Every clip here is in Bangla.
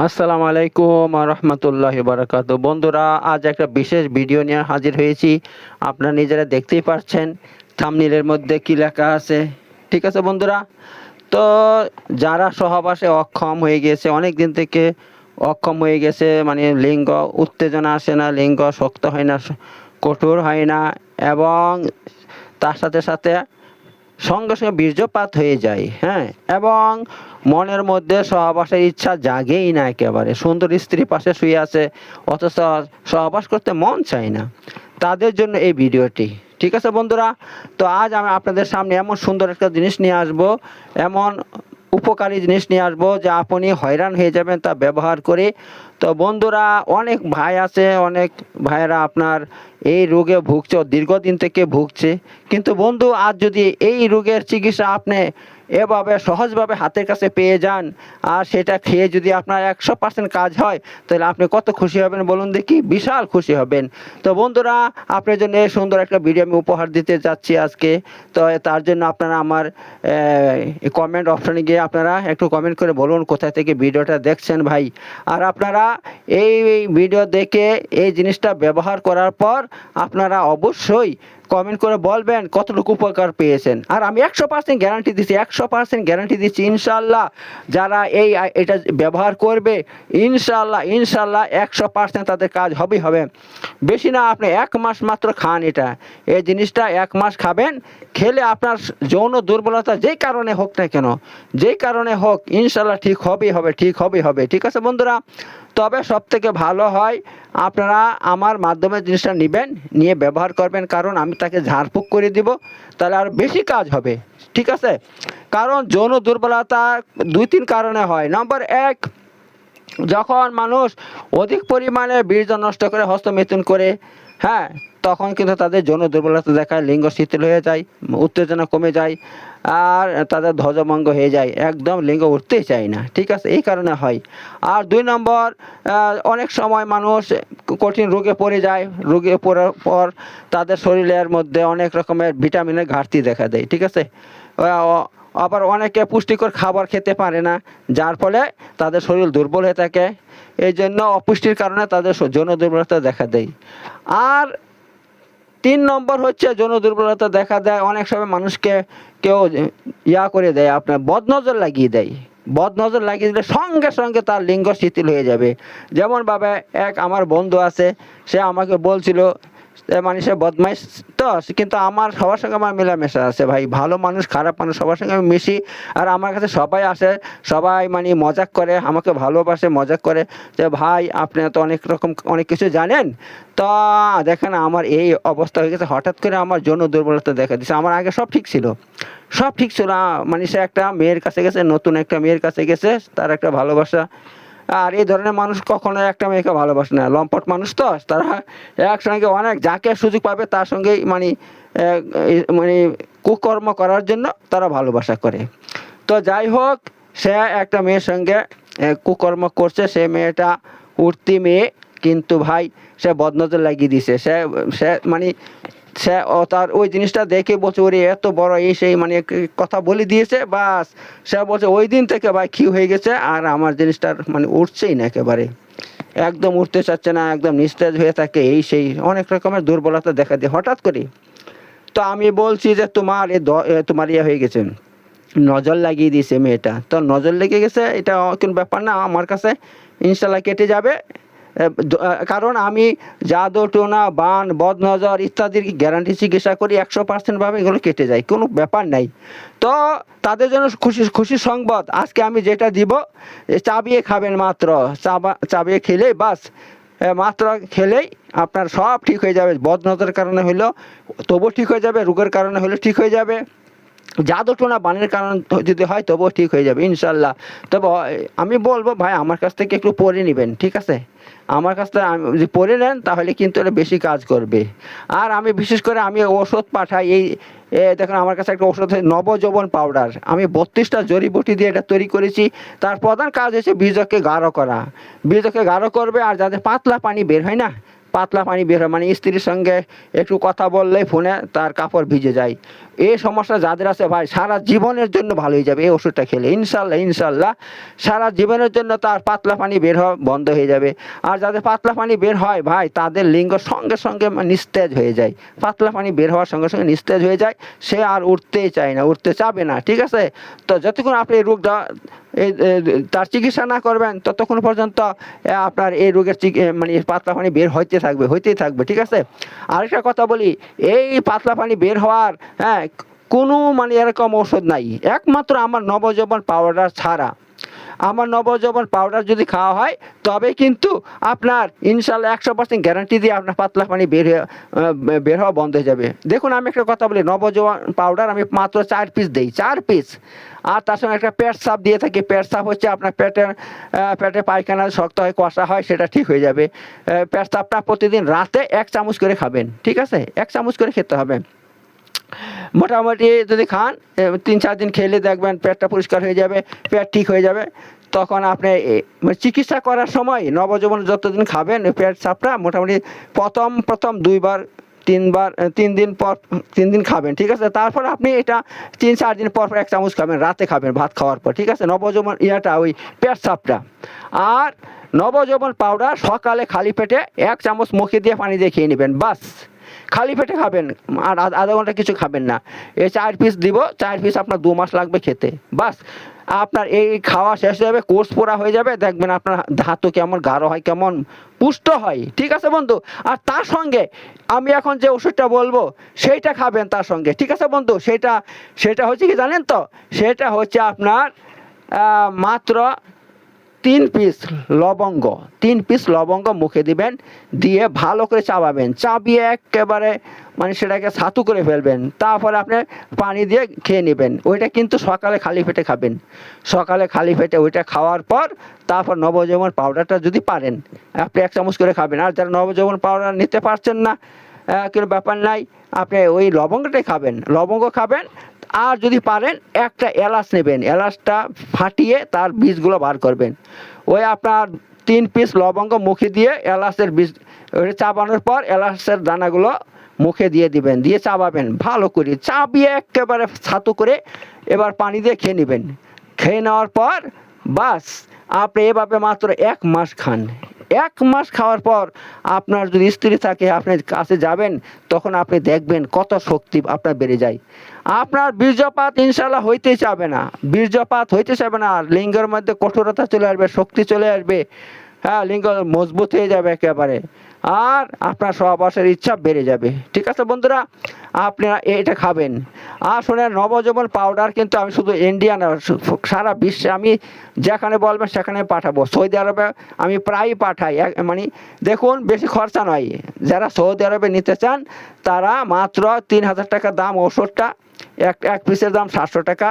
আসসালামু আলাইকুম রহমতুল্লাহ বারাকাত বন্ধুরা, আজ একটা বিশেষ ভিডিও নিয়ে হাজির হয়েছি। আপনারা নিজেরা দেখতেই পাচ্ছেন থামনিলের মধ্যে কি লেখা আছে। ঠিক আছে বন্ধুরা? তো যারা সহবাসে অক্ষম হয়ে গেছে অনেক দিন থেকে অক্ষম হয়ে গেছে মানে লিঙ্গ উত্তেজনা আসে না, লিঙ্গ শক্ত হয় না কঠোর হয় না, এবং তার সাথে সাথে সঙ্গে সঙ্গে বীর্যপাত হয়ে যায় হ্যাঁ? এবং মনের মধ্যে সহবাসের ইচ্ছা জাগেই না একেবারে। সুন্দর স্ত্রী পাশে শুয়ে আছে, অথচ সহবাস করতে মন চায় না। তাদের জন্য এই ভিডিওটি। ঠিক আছে বন্ধুরা? তো আজ আমি আপনাদের সামনে এমন সুন্দর একটা জিনিস নিয়ে আসব, এমন উপকারী জিনিস নিয়ে আসব যে আপনি হয়রান হয়ে যাবেন তা ব্যবহার করে। তো বন্ধুরা, অনেক ভাই আছে, অনেক ভাইয়েরা আপনার এই রোগে ভুগছে দীর্ঘদিন থেকে ভুগছে। কিন্তু বন্ধু, আজ যদি এই রোগের চিকিৎসা আপনি এভাবে সহজভাবে হাতের কাছে পেয়ে যান। আর সেটা খেয়ে যদি আপনার একশো পার্সেন্ট কাজ হয়, তাহলে আপনি কত খুশি হবেন বলুন দেখি? বিশাল খুশি হবেন। তো বন্ধুরা, আপনার জন্য সুন্দর একটা ভিডিও আমি উপহার দিতে যাচ্ছি আজকে। তো তার জন্য আপনারা আমার কমেন্ট অপশানে গিয়ে আপনারা একটু কমেন্ট করে বলুন কোথায় থেকে ভিডিওটা দেখছেন ভাই। আর আপনারা এই ভিডিও দেখে এই জিনিসটা ব্যবহার করার পর আপনারা অবশ্যই কমেন্ট করে বলবেন কতটুকু উপকার পেয়েছেন। আর আমি একশো পার্সেন্ট গ্যারান্টি দিচ্ছি, একশো পার্সেন্ট গ্যারান্টি দিচ্ছি, ইনশাল্লাহ যারা এই, এটা ব্যবহার করবে, ইনশাল্লাহ ইনশাল্লাহ একশো পার্সেন্ট তাদের কাজ হবেই হবে। বেশি না, আপনি এক মাস মাত্র খান এটা। এই জিনিসটা এক মাস খাবেন, খেলে আপনার যৌন দুর্বলতা যেই কারণে হোক না কেন, যেই কারণে হোক, ইনশাল্লাহ ঠিক হবেই হবে, ঠিক হবেই হবে। ঠিক আছে বন্ধুরা তবে সব থেকে ভালো হয় আপনারা আমার মাধ্যমে জিনিসটা নেবেন, নিয়ে ব্যবহার করবেন, কারণ আমি তাকে ঝাড়ফুঁক করে দিব, তাহলে আর বেশি কাজ হবে, ঠিক আছে? কারণ যৌন দুর্বলতা দুই তিন কারণে হয়। নম্বর এক, যখন মানুষ অধিক পরিমাণে বীর্য নষ্ট করে হস্তমিথুন করে হ্যাঁ তখন কিন্তু তাদের যৌন দুর্বলতা দেখায়, লিঙ্গ শিথিল হয়ে যায়, উত্তেজনা কমে যায়, আর তাদের ধ্বজভঙ্গ হয়ে যায়। একদম লিঙ্গ উঠতেই চায় না। ঠিক আছে, এই কারণে হয়। আর দুই নম্বর অনেক সময় মানুষ কঠিন রোগে পড়ে যায়। রোগে পড়ার পর তাদের শরীরের মধ্যে অনেক রকমের ভিটামিনের ঘাটতি দেখা দেয়। ঠিক আছে? আবার অনেকে পুষ্টিকর খাবার খেতে পারে না, যার ফলে তাদের শরীর দুর্বল হয়ে থাকে। এই জন্য অপুষ্টির কারণে তাদের যৌন দুর্বলতা দেখা দেয়। আর তিন নম্বর হচ্ছে যৌন দুর্বলতা দেখা দেয়। অনেক সময় মানুষকে কেউ ইয়া করে দেয়, আপনার বদনজর লাগিয়ে দেয়। বদনজর লাগিয়ে দিলে সঙ্গে সঙ্গে তার লিঙ্গ শিথিল হয়ে যাবে। যেমন ভাবে এক আমার বন্ধু আছে, সে আমাকে বলছিল মানে সে বদমাইশ তো, কিন্তু আমার সবার সঙ্গে আমার মেলামেশা আছে ভাই। ভালো মানুষ, খারাপ মানুষ সবার সঙ্গে আমি মিশি। আর আমার কাছে সবাই আসে, সবাই মানে মজাক করে, আমাকে ভালোবাসে, মজাক করে যে, ভাই, আপনি তো অনেক রকম, অনেক কিছু জানেন। তো, দেখেন আমার এই অবস্থা হয়ে গেছে। হঠাৎ করে আমার জন্য দুর্বলতা দেখা দিচ্ছে আমার আগে সব ঠিক ছিল। সব ঠিক ছিল। মানে সে একটা মেয়ের কাছে গেছে, নতুন একটা মেয়ের কাছে গেছে, তার একটা ভালোবাসা। আর এই ধরনের মানুষ কখনো একটা মেয়েকে ভালোবাসে না। লম্পট মানুষ তো, তারা একসঙ্গে অনেক যাকে সুযোগ পাবে তার সঙ্গেই মানে মানে কুকর্ম করার জন্য তারা ভালোবাসা করে। তো যাই হোক, সে একটা মেয়ের সঙ্গে কুকর্ম করছে। সে মেয়েটা উঠতি মেয়ে, কিন্তু ভাই সে বদনজর লাগিয়ে দিছে সে সে মানে সে ও তার ওই জিনিসটা দেখে বলছে, ওরে, এত বড় এই সেই মানে কথা বলে দিয়েছে, বাস। সে বলছে, ওই দিন থেকে ভাই কি হয়ে গেছে? আর আমার জিনিসটার মানে উঠছেই না একেবারে। একদম উঠতে চাচ্ছে না, একদম নিস্তেজ হয়ে থাকে, এই সেই অনেক রকমের দুর্বলতা দেখা দিয়ে হঠাৎ করে তো আমি বলছি যে, তোমার এ তোমার ইয়ে হয়ে গেছে। নজর লাগিয়ে দিয়েছে মেয়েটা। তো নজর লেগে গেছে, এটা কোনো ব্যাপার না, আমার কাছে ইনশাল্লাহ কেটে যাবে। কারণ আমি জাদু, টোনা, বান, বদনজর ইত্যাদির গ্যারান্টি চিকিৎসা করি একশো পার্সেন্টভাবে এগুলো কেটে যায়, কোনো ব্যাপার নাই। তো তাদের জন্য খুশি খুশি সংবাদ, আজকে আমি যেটা দিব চাবিয়ে খাবেন মাত্র চাবা চাবিয়ে খেলেই বাস মাত্র খেলেই আপনার সব ঠিক হয়ে যাবে, বদনজরের কারণে হইল, তবুও ঠিক হয়ে যাবে, রোগের কারণে হলেও ঠিক হয়ে যাবে। জাদু টোনা বানের কারণ যদি হয় তবুও ঠিক হয়ে যাবে ইনশাল্লাহ তবে আমি বলব, ভাই, আমার কাছ থেকে একটু পরে নেবেন, ঠিক আছে? আমার কাছ থেকে আমি- যদি পরে নেন, তাহলে কিন্তু এটা বেশি কাজ করবে। আর আমি বিশেষ করে আমি ওষুধ পাঠাই, এই দেখুন, আমার কাছে একটা ওষুধ নবযৌবন পাউডার আমি বত্রিশটা জড়িবুটি দিয়ে এটা তৈরি করেছি। তার প্রধান কাজ হচ্ছে বীজকে গাঢ় করা। বীজকে গাঢ় করবে, আর যাদের পাতলা পানি বের হয় না পাতলা পানি বের হয়। মানে স্ত্রীর সঙ্গে একটু কথা বললেই ফোনে তার কাপড় ভিজে যায়। এই সমস্যা যাদের আছে ভাই, সারা জীবনের জন্য ভালো হয়ে যাবে এই ওষুধটা খেলে। ইনশাল্লাহ ইনশাল্লাহ সারা জীবনের জন্য তার পাতলা পানি বের হওয়া বন্ধ হয়ে যাবে। আর যাদের পাতলা পানি বের হয় ভাই, তাদের লিঙ্গ সঙ্গে সঙ্গে মানে নিস্তেজ হয়ে যায়। পাতলা পানি বের হওয়ার সঙ্গে সঙ্গে নিস্তেজ হয়ে যায়। সে আর উঠতেই চায় না, উঠতে চাবে না, ঠিক আছে? তো যতক্ষণ আপনি এই রোগটা তার চিকিৎসা না করবেন, ততক্ষণ পর্যন্ত আপনার এই রোগের মানে পাতলা পানি বের হইতে থাকবে, হইতেই থাকবে, ঠিক আছে? আরেকটা কথা বলি, এই পাতলা পানি বের হওয়ার হ্যাঁ কোনো মানে এরকম ওষুধ নাই। একমাত্র আমার নবজীবন পাউডার ছাড়া। আমার নবজবন পাউডার যদি খাওয়া হয়, তবে কিন্তু আপনার ইনশাল্লাহ একশো পার্সেন্ট গ্যারান্টি দিয়ে আপনার পাতলা পানি বের বের হওয়া বন্ধ হয়ে যাবে। দেখুন, আমি একটা কথা বলি, নবজীবন পাউডার আমি মাত্র চার পিস দিই, চার পিস আর তার সঙ্গে একটা পেট সাপ দিয়ে থাকি পেট সাপ হচ্ছে আপনার পেটের পেটে পায়খানা শক্ত হয়, কষা হয়, সেটা ঠিক হয়ে যাবে। পেট সাপটা প্রতিদিন রাতে এক চামচ করে খাবেন, ঠিক আছে? এক চামচ করে খেতে হবে। মোটামুটি যদি খান তিন চার দিন খেলে দেখবেন পেটটা পরিষ্কার হয়ে যাবে, পেট ঠিক হয়ে যাবে। তখন আপনি মানে চিকিৎসা করার সময় নবজীবন যতদিন খাবেন পেট সাপটা মোটামুটি প্রথম প্রথম দুইবার, তিনবার তিন দিন পর, তিন দিন খাবেন, ঠিক আছে? তারপর আপনি এটা তিন চার দিন পর পর এক চামচ খাবেন, রাতে খাবেন ভাত খাওয়ার পর, ঠিক আছে? নবজীবন ইয়াটা, ওই পেট সাপটা আর নবজীবন পাউডার সকালে খালি পেটে এক চামচ মুখে দিয়ে পানি দিয়ে খেয়ে নেবেন, বাস। খালি পেটে খাবেন, আর আধ- ঘণ্টা কিছু খাবেন না। এই চার পিস দিব, চার পিস আপনার দু মাস লাগবে খেতে, বাস। আপনার এই খাওয়া শেষ হয়ে যাবে, কোর্স পোড়া হয়ে যাবে, দেখবেন আপনার ধাতু কেমন, গাঢ় হয় কেমন, পুষ্ট হয়, ঠিক আছে বন্ধু? আর তার সঙ্গে আমি এখন যে ওষুধটা বলব, সেইটা খাবেন তার সঙ্গে, ঠিক আছে বন্ধু? সেটা সেটা হচ্ছে কি জানেন তো? সেটা হচ্ছে আপনার মাত্র তিন পিস লবঙ্গ, তিন পিস লবঙ্গ মুখে দিবেন, দিয়ে ভালো করে চাবাবেন। চাবিয়ে একেবারে মানে সেটাকে ছাতু করে ফেলবেন। তারপরে আপনি পানি দিয়ে খেয়ে নেবেন। ওইটা কিন্তু সকালে খালি পেটে খাবেন। সকালে খালি পেটে ওইটা খাওয়ার পর তারপর নবজীবন পাউডারটা যদি পারেন, আপনি এক চামচ করে খাবেন। আর যারা নবজীবন পাউডার নিতে পারছেন না কোনো ব্যাপার নাই, আপনি ওই লবঙ্গটাই খাবেন। লবঙ্গ খাবেন আর যদি পারেন, একটা এলাচ নেবেন। এলাচটা ফাটিয়ে তার বীজগুলো বার করবেন। ওই আপনার তিন পিস লবঙ্গ মুখে দিয়ে এলাচের বীজ চাবানোর পর এলাচের দানাগুলো মুখে দিয়ে দিবেন। দিয়ে চাবাবেন। ভালো করে চাপিয়ে একেবারে ছাতু করে এবার পানি দিয়ে খেয়ে নেবেন। খেয়ে নেওয়ার পর বাস, আপনি এভাবে মাত্র এক মাস খান। এক মাস খাওয়ার পর আপনার যদি স্ত্রী থাকে, আপনি কাছে যাবেন, তখন আপনি দেখবেন কত শক্তি আপনার বেড়ে যায়। আপনার বীর্যপাত ইনশাল্লাহ হইতে চাবে না। বীর্যপাত হইতে চাবে না, আর লিঙ্গের মধ্যে কঠোরতা চলে আসবে, শক্তি চলে আসবে। হ্যাঁ লিঙ্গ মজবুত হয়ে যাবে একেবারে, আর আপনার সহবাসের ইচ্ছা বেড়ে যাবে। ঠিক আছে বন্ধুরা আপনারা এটা খাবেন। শোনেন নবজীবন পাউডার কিন্তু আমি শুধু ইন্ডিয়া না সারা বিশ্বে আমি যেখানে বলবেন সেখানে পাঠাবো। সৌদি আরবে আমি প্রায়ই পাঠাই। মানে দেখুন, বেশি খরচা নয়। যারা সৌদি আরবে নিতে চান, তারা মাত্র তিন হাজার টাকা দাম ওষুধটা এক এক পিসের দাম সাতশো টাকা,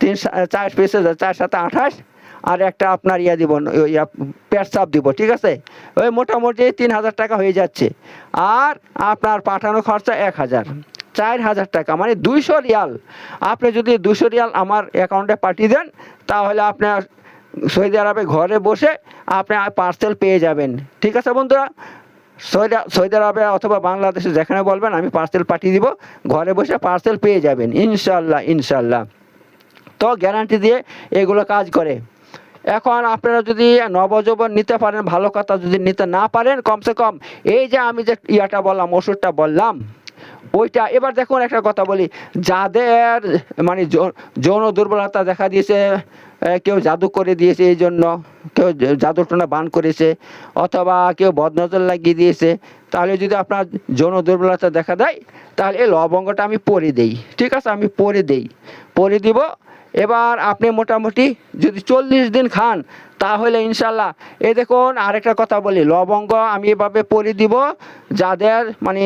তিন চার পিসের চার সাথে আঠাশ, আর একটা আপনার ইয়া দিব, ওই পেট সাপ দিব, ঠিক আছে? ওই মোটামুটি তিন হাজার টাকা হয়ে যাচ্ছে। আর আপনার পাঠানো খরচা এক হাজার। চার হাজার টাকা মানে দুইশো রিয়াল। আপনি যদি দুশো রিয়াল আমার অ্যাকাউন্টে পাঠিয়ে দেন, তাহলে আপনার সৌদি আরবে ঘরে বসে আপনি পার্সেল পেয়ে যাবেন। ঠিক আছে বন্ধুরা? সৌদি সৌদি আরবে অথবা বাংলাদেশে যেখানে বলবেন, আমি পার্সেল পাঠিয়ে দিব, ঘরে বসে পার্সেল পেয়ে যাবেন। ইনশাল্লাহ ইনশাল্লাহ তো গ্যারান্টি দিয়ে এগুলো কাজ করে। এখন আপনারা যদি নবযৌবন নিতে পারেন, ভালো কথা যদি নিতে না পারেন, কমসে কম এই যে আমি যে ইয়াটা বললাম, ওষুধটা বললাম ওইটা, এবার দেখুন একটা কথা বলি। যাদের মানে যৌন দুর্বলতা দেখা দিয়েছে কেউ জাদু করে দিয়েছে এই জন্য, কেউ জাদু টোনা বান করেছে, অথবা কেউ বদনজর লাগিয়ে দিয়েছে, তাহলে যদি আপনার যৌন দুর্বলতা দেখা দেয়, তাহলে এই লবঙ্গটা আমি পরে দেই। ঠিক আছে, আমি পরে দেই। পরে দিব। এবার আপনি মোটামুটি যদি চল্লিশ দিন খান, তাহলে ইনশাল্লাহ এ দেখুন আরেকটা কথা বলি, লবঙ্গ আমি এভাবে পরে দিব, যাদের মানে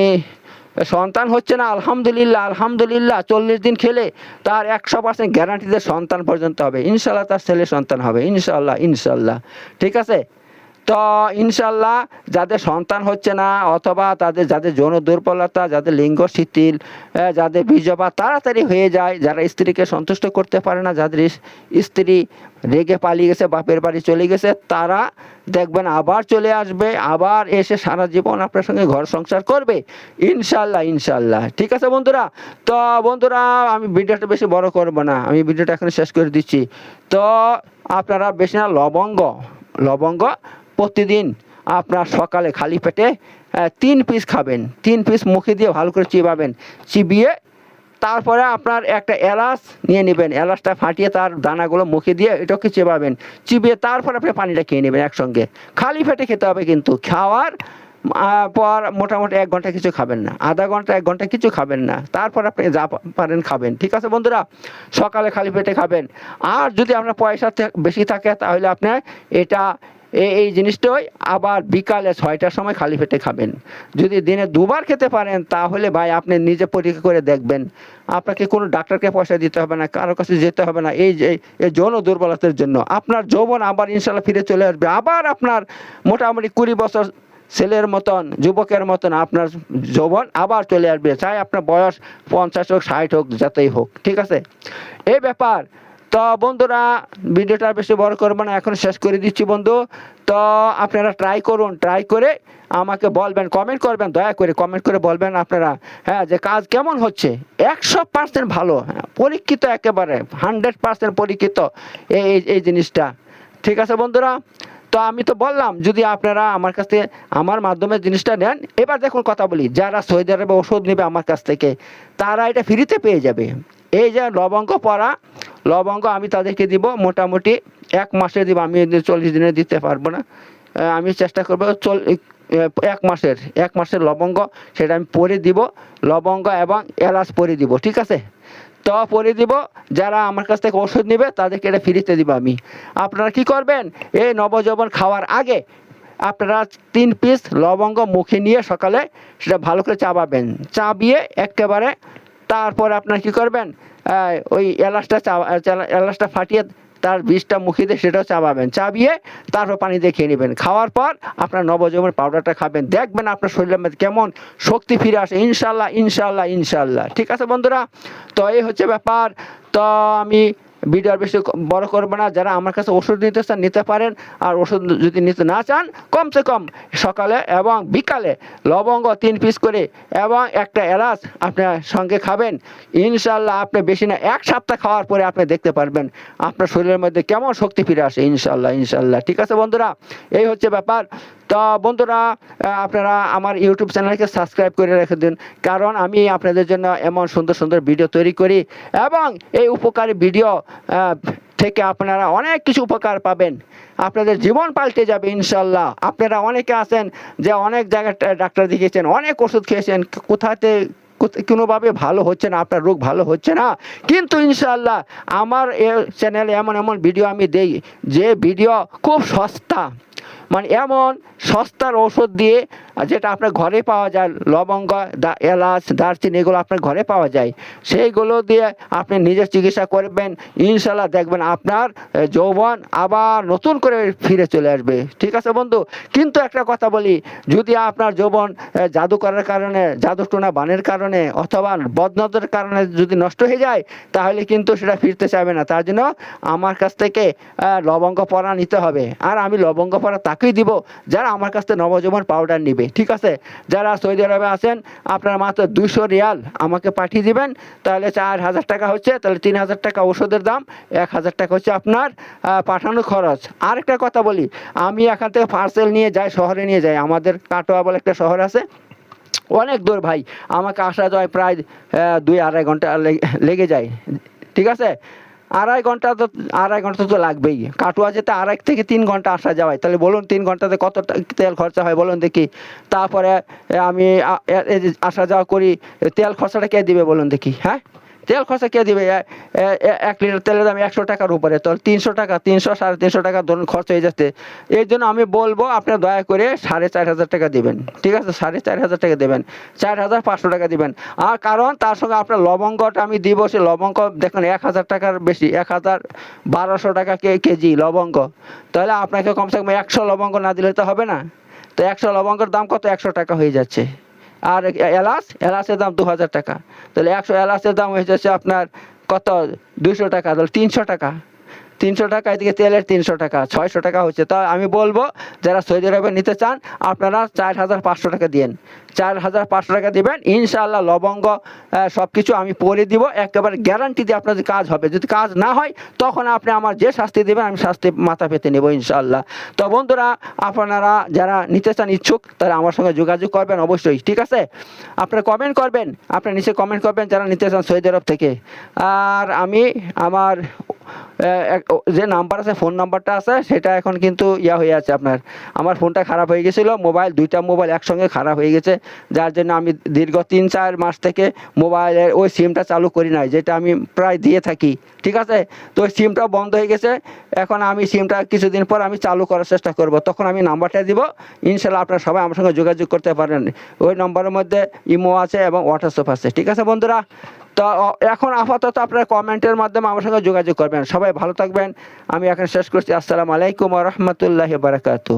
সন্তান হচ্ছে না, আলহামদুলিল্লাহ আলহামদুলিল্লাহ, চল্লিশ দিন খেলে তার একশো পার্সেন্ট গ্যারান্টিতে সন্তান পর্যন্ত হবে। ইনশাল্লাহ তার ছেলে সন্তান হবে ইনশাল্লাহ ইনশাল্লাহ ঠিক আছে? তো ইনশাল্লাহ যাদের সন্তান হচ্ছে না অথবা তাদের, যাদের যৌন দুর্বলতা, যাদের লিঙ্গ শিথিল যাদের বীর্যপাত তাড়াতাড়ি হয়ে যায়, যারা স্ত্রীকে সন্তুষ্ট করতে পারে না, যাদের স্ত্রী রেগে পালিয়ে গেছে, বাপের বাড়ি চলে গেছে, তারা দেখবেন আবার চলে আসবে, আবার এসে সারা জীবন আপনার সঙ্গে ঘর সংসার করবে। ইনশাল্লাহ ইনশাল্লাহ। ঠিক আছে বন্ধুরা? তো বন্ধুরা, আমি ভিডিওটা বেশি বড় করব না, আমি ভিডিওটা এখন শেষ করে দিচ্ছি। তো আপনারা বেশি না, লবঙ্গ লবঙ্গ প্রতিদিন আপনার সকালে খালি পেটে তিন পিস খাবেন। তিন পিস মুখে দিয়ে ভালো করে চিবাবেন। চিবিয়ে তারপরে আপনার একটা এলাচ নিয়ে নেবেন। এলাচটা ফাটিয়ে তার দানাগুলো মুখে দিয়ে এটাকে চেবাবেন। চিবিয়ে তারপর আপনি পানিটা খেয়ে নেবেন একসঙ্গে। খালি পেটে খেতে হবে কিন্তু। খাওয়ার পর মোটামুটি এক ঘণ্টা কিছু খাবেন না। আধা ঘণ্টা, এক ঘণ্টা কিছু খাবেন না। তারপর আপনি যা পারেন খাবেন। ঠিক আছে বন্ধুরা? সকালে খালি পেটে খাবেন। আর যদি আপনার পয়সা বেশি থাকে তাহলে আপনার এটা এই জিনিসটাই আবার বিকালে ছয়টার সময় খালি পেটে খাবেন। যদি দিনে দুবার খেতে পারেন, তাহলে ভাই আপনি নিজে পরীক্ষা করে দেখবেন। আপনাকে কোনো ডাক্তারকে পয়সা দিতে হবে না, কারও কাছে যেতে হবে না। এই যে, এই যৌন দুর্বলতার জন্য আপনার যৌবন আবার ইনশাল্লাহ ফিরে চলে আসবে। আবার আপনার মোটামুটি কুড়ি বছর ছেলের মতন, যুবকের মতন আপনার যৌবন আবার চলে আসবে। চাই আপনার বয়স পঞ্চাশ হোক, ষাট হোক, যাতেই হোক, ঠিক আছে? এই ব্যাপার তো বন্ধুরা, ভিডিওটা বেশি বড় করব না, এখন শেষ করে দিচ্ছি বন্ধু। তো আপনারা ট্রাই করুন ট্রাই করে আমাকে বলবেন কমেন্ট করবেন, দয়া করে কমেন্ট করে বলবেন আপনারা হ্যাঁ যে কাজ কেমন হচ্ছে। একশো পার্সেন্ট ভালো হ্যাঁ পরীক্ষিত একেবারে হান্ড্রেড পার্সেন্ট পরীক্ষিত এই, এই- জিনিসটা। ঠিক আছে বন্ধুরা? তো আমি তো বললাম, যদি আপনারা আমার কাছ থেকে আমার মাধ্যমে জিনিসটা নেন, এবার দেখুন কথা বলি, যারা সৌদি আরবে ওষুধ নেবে আমার কাছ থেকে, তারা এটা ফ্রিতে পেয়ে যাবে। এই যে লবঙ্গ পড়া লবঙ্গ আমি তাদেরকে দিব, মোটামুটি এক মাসে দিব, আমি চল্লিশ দিনে দিতে পারব না। আমি চেষ্টা করব চল এক মাসের এক মাসের লবঙ্গ সেটা আমি পরে দিব, লবঙ্গ এবং এলাচ পরে দিব, ঠিক আছে? তো পরে দিব, যারা আমার কাছ থেকে ওষুধ নেবে তাদেরকে এটা ফ্রিতে দিব আমি। আপনারা কি করবেন? এই নবযৌবন খাওয়ার আগে আপনারা তিন পিস লবঙ্গ মুখে নিয়ে সকালে সেটা ভালো করে চাবাবেন। চাবিয়ে একেবারে তারপর আপনার কি করবেন? ওই এলাচটা চাবা এলাচটা ফাটিয়ে তার বীজটা মুখে দিয়ে সেটাও চাবাবেন। চাবিয়ে তারপর পানি দিয়ে খেয়ে নেবেন। খাওয়ার পর আপনার নবজমের পাউডারটা খাবেন। দেখবেন আপনার শরীরের মধ্যে কেমন শক্তি ফিরে আসে। ইনশাল্লাহ ইনশাল্লাহ ইনশাল্লাহ ঠিক আছে বন্ধুরা? তো এই হচ্ছে ব্যাপার। তো আমি ভিডিও আর বেশি বড় করব না। যারা আমার কাছে ওষুধ নিতে চান, নিতে পারেন। আর ওষুধ যদি নিতে না চান, কমসে কম সকালে এবং বিকালে লবঙ্গ তিন পিস করে এবং একটা এলাচ আপনার সঙ্গে খাবেন। ইনশাল্লাহ আপনি বেশি না, এক সপ্তাহ খাওয়ার পরে আপনি দেখতে পারবেন। আপনার শরীরের মধ্যে কেমন শক্তি ফিরে আসে ইনশাল্লাহ ইনশাল্লাহ ঠিক আছে বন্ধুরা, এই হচ্ছে ব্যাপার। তো বন্ধুরা আপনারা আমার ইউটিউব চ্যানেলকে সাবস্ক্রাইব করে রেখে দিন, কারণ আমি আপনাদের জন্য এমন সুন্দর সুন্দর ভিডিও তৈরি করি এবং এই উপকারী ভিডিও থেকে আপনারা অনেক কিছু উপকার পাবেন। আপনাদের জীবন পাল্টে যাবে ইনশাল্লাহ আপনারা অনেকে আছেন যে অনেক জায়গায় ডাক্তার দেখিয়েছেন, অনেক ওষুধ খেয়েছেন, কোথাতে, কোথ- কোনোভাবে ভালো হচ্ছে না, আপনার রোগ ভালো হচ্ছে না। কিন্তু ইনশাল্লাহ আমার এ চ্যানেলে এমন এমন ভিডিও আমি দেই, যে ভিডিও খুব সস্তা মানে এমন সস্তার ওষুধ দিয়ে যেটা আপনার ঘরে পাওয়া যায়, লবঙ্গ, দা- এলাচ, দারচিনি, এগুলো আপনার ঘরে পাওয়া যায়। সেইগুলো দিয়ে আপনি নিজের চিকিৎসা করবেন, ইনশাল্লাহ দেখবেন আপনার যৌবন আবার নতুন করে ফিরে চলে আসবে। ঠিক আছে বন্ধু? কিন্তু একটা কথা বলি, যদি আপনার যৌবন জাদু করার কারণে, জাদুটোনা বানের কারণে, অথবা বদনজরের কারণে যদি নষ্ট হয়ে যায়, তাহলে কিন্তু সেটা ফিরতে চাইবে না। তার জন্য আমার কাছ থেকে লবঙ্গ পরা নিতে হবে। আর আমি লবঙ্গ পরা তাকেই দিব, যারা আমার কাছ থেকে নবজীবন পাউডার নিবে, ঠিক আছে? যারা সৌদি আরবে আছেন, আপনার মাত্র দুশো রিয়াল আমাকে পাঠিয়ে দিবেন, তাহলে চার হাজার টাকা হচ্ছে, তাহলে তিন হাজার টাকা ওষুধের দাম, এক হাজার টাকা হচ্ছে আপনার পাঠানো খরচ। আরেকটা কথা বলি, আমি এখান থেকে পার্সেল নিয়ে যাই, শহরে নিয়ে যাই, আমাদের কাটোয়া বলে একটা শহর আছে, অনেক দূর ভাই, আমাকে আসা যায় প্রায় দুই আড়াই ঘণ্টা লেগে যায়, ঠিক আছে? আড়াই ঘণ্টা তো, আড়াই ঘণ্টা তো লাগবেই। কাটুয়া যেতে আড়াই থেকে তিন ঘণ্টা আসা যাওয়ায়। তাহলে বলুন তিন ঘন্টাতে কত তেল খরচা হয় বলুন দেখি। তারপরে আমি আসা যাওয়া করি তেল খরচাটা কে দিবে বলুন দেখি হ্যাঁ? তেল খরচা কে দিবে? এক লিটার তেলের দাম একশো টাকার উপরে। তো তিনশো টাকা, তিনশো, সাড়ে তিনশো টাকা ধরুন খরচ হয়ে যাচ্ছে। এই জন্য আমি বলব, আপনার দয়া করে সাড়ে চার হাজার টাকা দিবেন। ঠিক আছে? সাড়ে চার হাজার টাকা দেবেন। চার হাজার পাঁচশো টাকা দিবেন। আর কারণ তার সঙ্গে আপনার লবঙ্গটা আমি দিব, সে লবঙ্গ দেখুন, এক হাজার টাকার বেশি, এক হাজার বারোশো টাকা কে, কেজি লবঙ্গ। তাহলে আপনাকে কমসে কম একশো লবঙ্গ না দিলে তো হবে না। তো একশো লবঙ্গের দাম কত? একশো টাকা হয়ে যাচ্ছে। আর এলাচ, এলাচের দাম দু হাজার টাকা। তাহলে একশো এলাচের দাম হয়ে যাচ্ছে আপনার কত? দুশো টাকা, তাহলে তিনশো টাকা। তিনশো টাকা, এদিকে তেলের তিনশো টাকা, ছয়শো টাকা হচ্ছে। তা আমি বলব, যারা সৌদি আরবে নিতে চান, আপনারা চার হাজার পাঁচশো টাকা দিন চার হাজার পাঁচশো টাকা দেবেন, ইনশাআল্লাহ লবঙ্গ সব কিছু আমি পরে দিব। একেবারে গ্যারান্টি দিয়ে আপনাদের কাজ হবে। যদি কাজ না হয়, তখন আপনি আমার যে শাস্তি দেবেন, আমি শাস্তি মাথা পেতে নেব ইনশাআল্লাহ। তো বন্ধুরা, আপনারা যারা নিতে চান ইচ্ছুক, তারা আমার সঙ্গে যোগাযোগ করবেন অবশ্যই, ঠিক আছে? আপনারা কমেন্ট করবেন, আপনারা নিচে কমেন্ট করবেন যারা নিতে চান সৌদি আরব থেকে। আর আমি আমার যে নাম্বার আছে, ফোন নাম্বারটা আছে, সেটা এখন কিন্তু ইয়া হয়ে আছে আপনার। আমার ফোনটা খারাপ হয়ে গেছিল, মোবাইল, দুইটা মোবাইল একসঙ্গে খারাপ হয়ে গেছে, যার জন্য আমি দীর্ঘ তিন, চার মাস থেকে মোবাইলের ওই সিমটা চালু করি নাই, যেটা আমি প্রায় দিয়ে থাকি, ঠিক আছে? তো ওই সিমটা বন্ধ হয়ে গেছে, এখন আমি সিমটা কিছুদিন পর আমি চালু করার চেষ্টা করব, তখন আমি নাম্বারটা দিব, ইনশাল্লাহ আপনারা সবাই আমার সঙ্গে যোগাযোগ করতে পারেন। ওই নম্বরের মধ্যে ইমো আছে এবং হোয়াটসঅ্যাপ আছে, ঠিক আছে বন্ধুরা? তো এখন আপাতত আপনারা কমেন্টের মাধ্যমে আমার সঙ্গে যোগাযোগ করবেন। সবাই ভালো থাকবেন। আমি এখন শেষ করছি। আসসালামু আলাইকুম রহমতুল্লাহ বারাকাতু